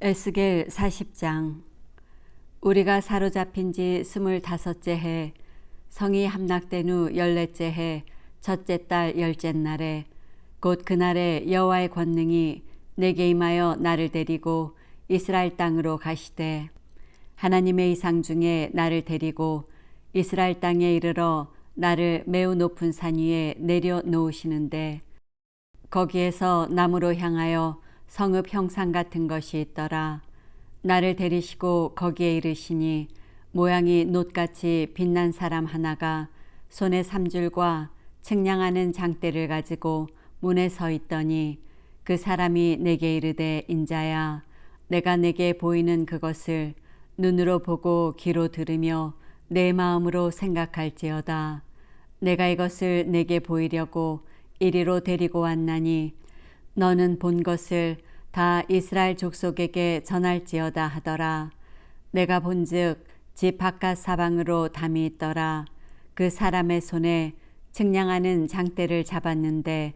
에스겔 40장. 우리가 사로잡힌 지 스물다섯째 해 성이 함락된 후 열넷째 해 첫째 달 열째 날에 곧 그날에 여호와의 권능이 내게 임하여 나를 데리고 이스라엘 땅으로 가시되 하나님의 이상 중에 나를 데리고 이스라엘 땅에 이르러 나를 매우 높은 산 위에 내려 놓으시는데 거기에서 나무로 향하여 성읍 형상 같은 것이 있더라. 나를 데리시고 거기에 이르시니 모양이 놋같이 빛난 사람 하나가 손에 삼줄과 측량하는 장대를 가지고 문에 서 있더니 그 사람이 내게 이르되 인자야 내가 내게 보이는 그것을 눈으로 보고 귀로 들으며 내 마음으로 생각할지어다. 내가 이것을 내게 보이려고 이리로 데리고 왔나니 너는 본 것을 다 이스라엘 족속에게 전할지어다 하더라. 내가 본즉 집 바깥 사방으로 담이 있더라. 그 사람의 손에 측량하는 장대를 잡았는데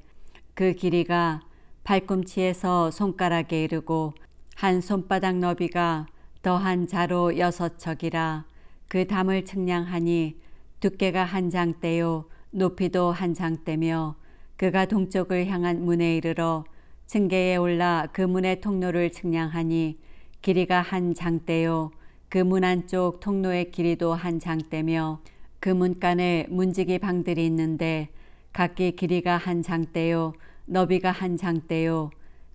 그 길이가 발꿈치에서 손가락에 이르고 한 손바닥 너비가 더한 자로 여섯 척이라 그 담을 측량하니 두께가 한 장대요 높이도 한 장대며 그가 동쪽을 향한 문에 이르러 층계에 올라 그 문의 통로를 측량하니 길이가 한 장대요. 그 문 안쪽 통로의 길이도 한 장대며 그 문간에 문지기 방들이 있는데 각기 길이가 한 장대요. 너비가 한 장대요.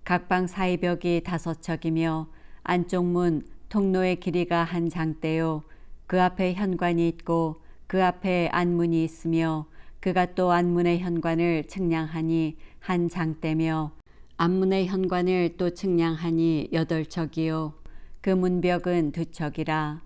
각 방 사이 벽이 다섯 척이며 안쪽 문 통로의 길이가 한 장대요. 그 앞에 현관이 있고 그 앞에 안문이 있으며 그가 또 안문의 현관을 측량하니 한 장대며 안문의 현관을 또 측량하니 여덟 척이요. 그 문벽은 두 척이라.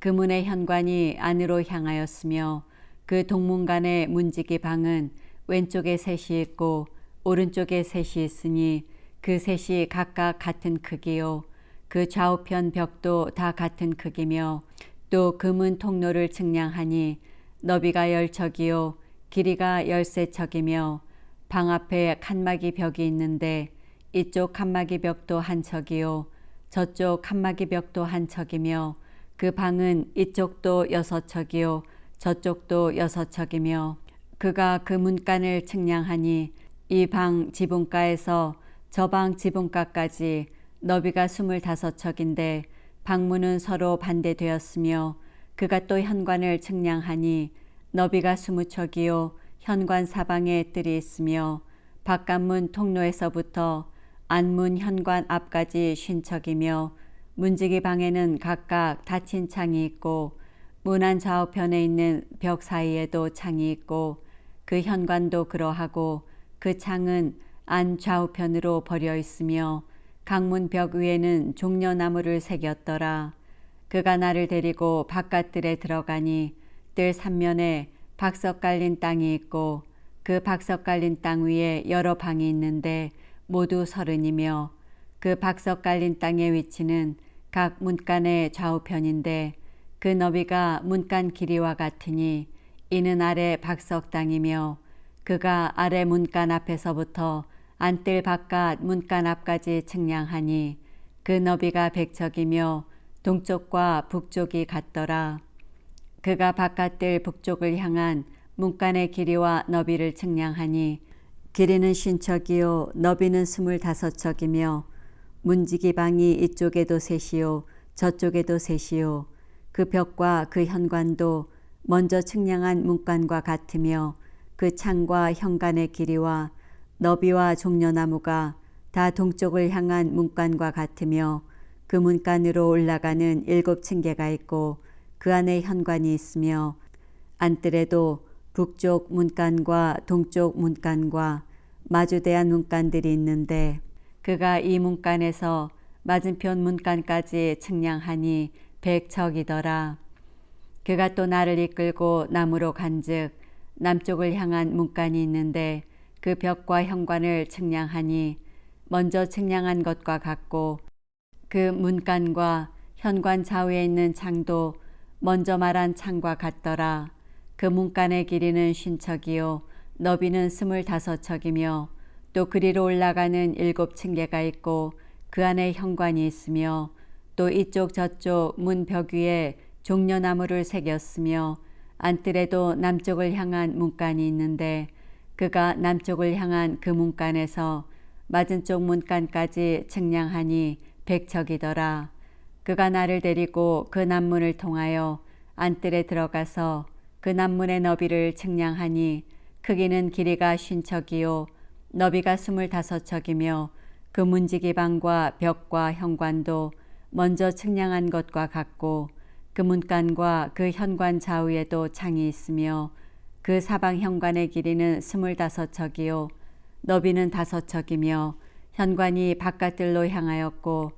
그 문의 현관이 안으로 향하였으며 그 동문간의 문지기 방은 왼쪽에 셋이 있고 오른쪽에 셋이 있으니 그 셋이 각각 같은 크기요. 그 좌우편 벽도 다 같은 크기며 또그문 통로를 측량하니 너비가 열 척이요. 길이가 열세 척이며 방 앞에 칸막이 벽이 있는데 이쪽 칸막이 벽도 한 척이요 저쪽 칸막이 벽도 한 척이며 그 방은 이쪽도 여섯 척이요 저쪽도 여섯 척이며 그가 그 문간을 측량하니 이 방 지붕가에서 저 방 지붕가까지 너비가 스물다섯 척인데 방문은 서로 반대되었으며 그가 또 현관을 측량하니 너비가 스무 척이요 현관 사방에 뜰이 있으며 바깥문 통로에서부터 안문 현관 앞까지 쉰 척이며 문지기 방에는 각각 닫힌 창이 있고 문 안 좌우편에 있는 벽 사이에도 창이 있고 그 현관도 그러하고 그 창은 안 좌우편으로 버려 있으며 강문 벽 위에는 종려나무를 새겼더라. 그가 나를 데리고 바깥들에 들어가니 뜰 삼면에 박석 깔린 땅이 있고 그 박석 깔린 땅 위에 여러 방이 있는데 모두 서른이며 그 박석 깔린 땅의 위치는 각 문간의 좌우편인데 그 너비가 문간 길이와 같으니 이는 아래 박석 땅이며 그가 아래 문간 앞에서부터 안뜰 바깥 문간 앞까지 측량하니 그 너비가 백척이며 동쪽과 북쪽이 같더라. 그가 바깥들 북쪽을 향한 문간의 길이와 너비를 측량하니 길이는 쉰척이요 너비는 스물다섯 척이며 문지기 방이 이쪽에도 셋이요 저쪽에도 셋이요. 그 벽과 그 현관도 먼저 측량한 문간과 같으며 그 창과 현관의 길이와 너비와 종려나무가 다 동쪽을 향한 문간과 같으며 그 문간으로 올라가는 일곱 층계가 있고 그 안에 현관이 있으며 안뜰에도 북쪽 문간과 동쪽 문간과 마주대한 문간들이 있는데 그가 이 문간에서 맞은편 문간까지 측량하니 백척이더라. 그가 또 나를 이끌고 남으로 간즉 남쪽을 향한 문간이 있는데 그 벽과 현관을 측량하니 먼저 측량한 것과 같고 그 문간과 현관 좌우에 있는 창도 먼저 말한 창과 같더라. 그 문간의 길이는 쉰척이요 너비는 스물다섯 척이며 또 그리로 올라가는 일곱 층계가 있고 그 안에 현관이 있으며 또 이쪽 저쪽 문 벽 위에 종려나무를 새겼으며 안뜰에도 남쪽을 향한 문간이 있는데 그가 남쪽을 향한 그 문간에서 맞은쪽 문간까지 측량하니 백척이더라. 그가 나를 데리고 그 남문을 통하여 안뜰에 들어가서 그 남문의 너비를 측량하니 크기는 길이가 쉰 척이요 너비가 스물다섯 척이며 그 문지기방과 벽과 현관도 먼저 측량한 것과 같고 그 문간과 그 현관 좌우에도 창이 있으며 그 사방 현관의 길이는 스물다섯 척이요 너비는 다섯 척이며 현관이 바깥들로 향하였고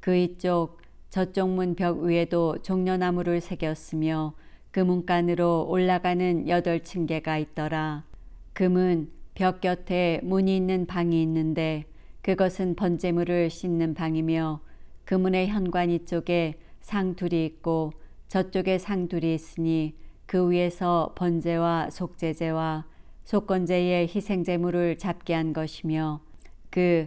그 이쪽 저쪽 문 벽 위에도 종려나무를 새겼으며 그 문간으로 올라가는 여덟 층계가 있더라. 그 문 벽 곁에 문이 있는 방이 있는데 그것은 번제물을 씻는 방이며 그 문의 현관 이쪽에 상 둘이 있고 저쪽에 상 둘이 있으니 그 위에서 번제와 속제제와 속건제의 희생제물을 잡게 한 것이며 그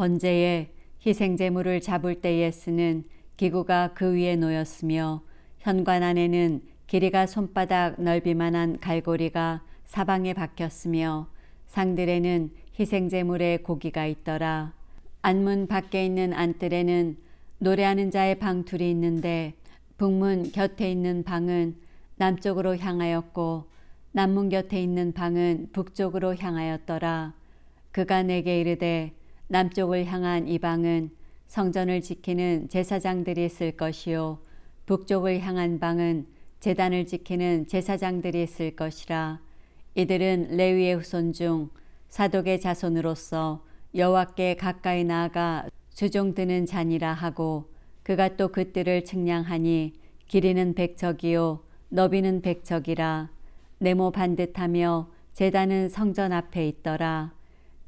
번제에 희생 제물을 잡을 때에 쓰는 기구가 그 위에 놓였으며 현관 안에는 길이가 손바닥 넓이만한 갈고리가 사방에 박혔으며 상들에는 희생 제물의 고기가 있더라. 안문 밖에 있는 안뜰에는 노래하는 자의 방 둘이 있는데 북문 곁에 있는 방은 남쪽으로 향하였고 남문 곁에 있는 방은 북쪽으로 향하였더라. 그가 내게 이르되 남쪽을 향한 이 방은 성전을 지키는 제사장들이 쓸 것이요 북쪽을 향한 방은 제단을 지키는 제사장들이 쓸 것이라. 이들은 레위의 후손 중 사독의 자손으로서 여호와께 가까이 나아가 수종 드는 잔이라 하고 그가 또 그들을 측량하니 길이는 백척이요 너비는 백척이라. 네모 반듯하며 제단은 성전 앞에 있더라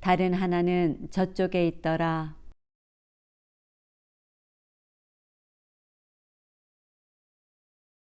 다른 하나는 저쪽에 있더라.